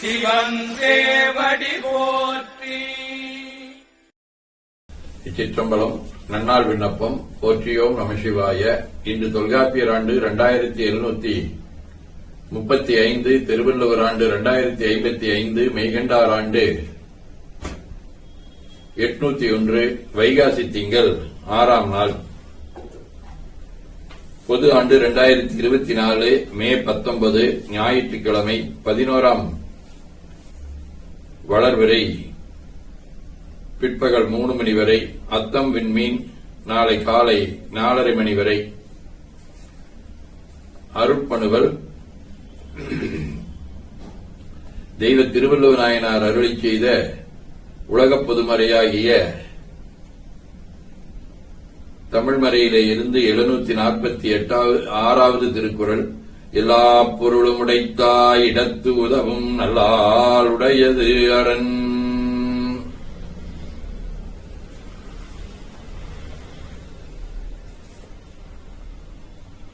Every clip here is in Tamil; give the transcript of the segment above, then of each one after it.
சிவன் நன்னால் போற்றி. இச்சிற்றம்பலம் நன்னாள் விண்ணப்பம் போற்றியோம் நமசிவாய இன்று தொல்காப்பியர் ஆண்டு இரண்டாயிரத்தி எழுநூத்தி முப்பத்தி ஐந்து திருவள்ளுவர் ஆண்டு இரண்டாயிரத்தி ஐம்பத்தி ஐந்து மெய்கண்டார் ஆண்டு எட்நூத்தி ஒன்று வைகாசி திங்கள் ஆறாம் நாள். பொது ஆண்டு இரண்டாயிரத்தி இருபத்தி நாலு மே பத்தொன்பது ஞாயிற்றுக்கிழமை பதினோராம் வளர்விரை. பிற்பகல் மூணு மணி வரை அத்தம் விண்மீன் நாளை காலை நாலரை மணி வரை. அருட்பணுவல் தெய்வ திருவள்ளுவ நாயனார் அருளி செய்த உலகப் பொதுமறையாகிய தமிழ்மறையிலே இருந்து எழுநூத்தி நாற்பத்தி எட்டாவது ஆறாவது திருக்குறள் எல்லா பொருளும் உடைத்தாய் இடத்து உதவும் நல்லால் உடையது அரண்.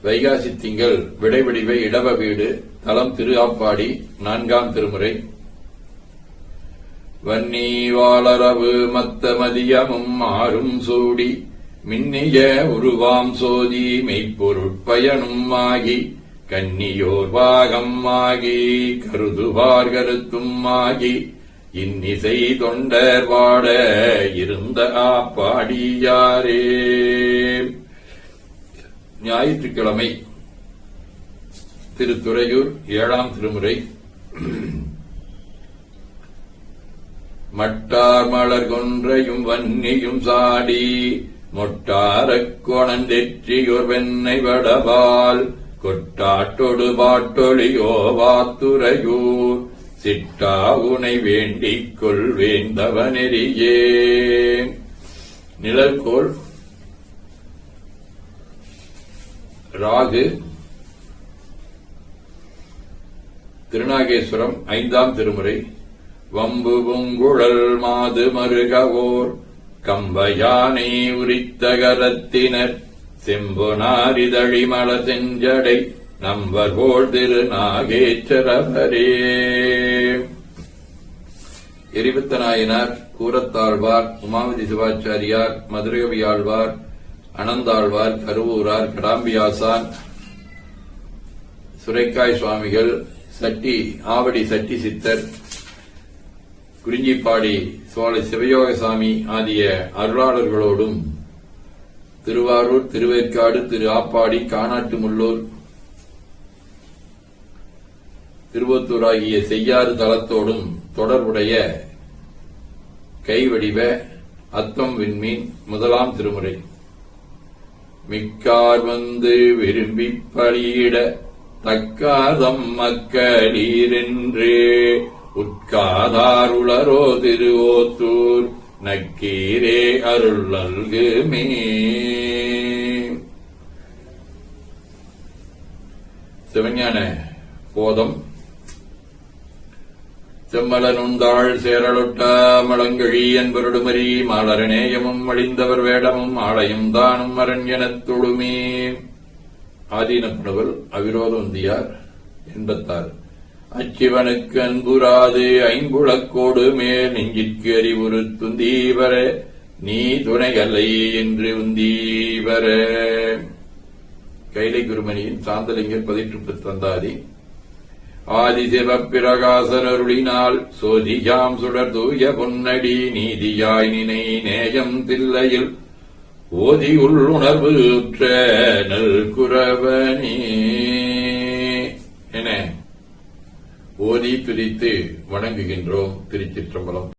வைகாசி திங்கள் விடைவடிவை இடவ வீடு தலம் திரு ஆப்பாடி நான்காம் திருமுறை. வன்னி வாளரவு மத்த மதியமும் ஆறும் சூடி மின்னிய உருவாம் சோதி மெய்ப்பொருட்பயனும் ஆகி கன்னியோர் பாகம் ஆகி கருதுவார் கருத்தும் ஆகி இன்னிசை தொண்டர் வாட இருந்த ஆப்பாடியாரே. ஞாயிற்றுக்கிழமை திருத்துறையூர் ஏழாம் திருமுறை. மட்டார் மலர் கொன்றையும் வன்னியும் சாடி மொட்டாரக் கோணந்தெற்றியோர் வெண்ணை வடபால் கொட்டாட்டொடு பாட்டொழியோ வாத்துறையூர் சிட்டா உனை வேண்டிக் கொள்வேந்தவனெறியே நிழற்கோள். ராகு. திருநாகேஸ்வரம் ஐந்தாம் திருமுறை. வம்பு பூங்குழல் மாது மருகவோர். கம்பயானை உரித்த சிம்பு நாரிதழிமல செஞ்சடை நம்பர் போல் திரு நாகேச்சரவரே. எரிபத்த கூரத்தாழ்வார் உமாவதி சிவாச்சாரியார் மதுரகவியாழ்வார் அனந்தாழ்வார் கருவூரார் கடாம்பியாசான் சுரைக்காய் சுவாமிகள் சட்டி ஆவடி சட்டி சித்தர் குறிஞ்சிப்பாடி சோழ சிவயோகசாமி ஆகிய அருளாளர்களோடும் திருவாரூர் திருவேற்காடு திரு ஆப்பாடி காணாட்டு முள்ளூர் திருவத்தூர் ஆகிய செய்யாறு தளத்தோடும் தொடர்புடைய கைவடிவ அத்தம் விண்மீன் முதலாம் திருமுறை. மிக்கார் வந்து விரும்பி பலியிட தக்காதம் மக்களீரென்று உட்காதார் உளரோ திருவோத்தூர் நக்கீரே அருள் நல்குமே. போதம் செம்மலனுந்தாள் சேரலொட்டா மலங்கழி என்பருடுமரி மாலரநேயமும் அழிந்தவர் வேடமும் ஆலயம் தானும் அரண் எனத் தொழுமே. ஆதீனப்படுவல் அவிரோதந்தியார் எண்பத்தாறு அச்சிவனுக்கு அன்புராது ஐம்புலக்கோடு மேல் நெஞ்சிற்கு அறிவுறு துந்தீவர நீ துணையல்லை என்று உந்தீவர. கைலை குருமணியின் சாந்தலிங்கர் பதிற்றுப்பு தந்தாதி ஆதிசிவப்பிரகாசனருளினால் சோதியாம் சுடர் தூய பொன்னடி நீதியாய் நினை நேயம் தில்லையில் ஓதி உள்ளுணர்வு நல் குரவனே என ஓதி துதித்து வணங்குகின்றோம் திருச்சிற்றம்பலம்.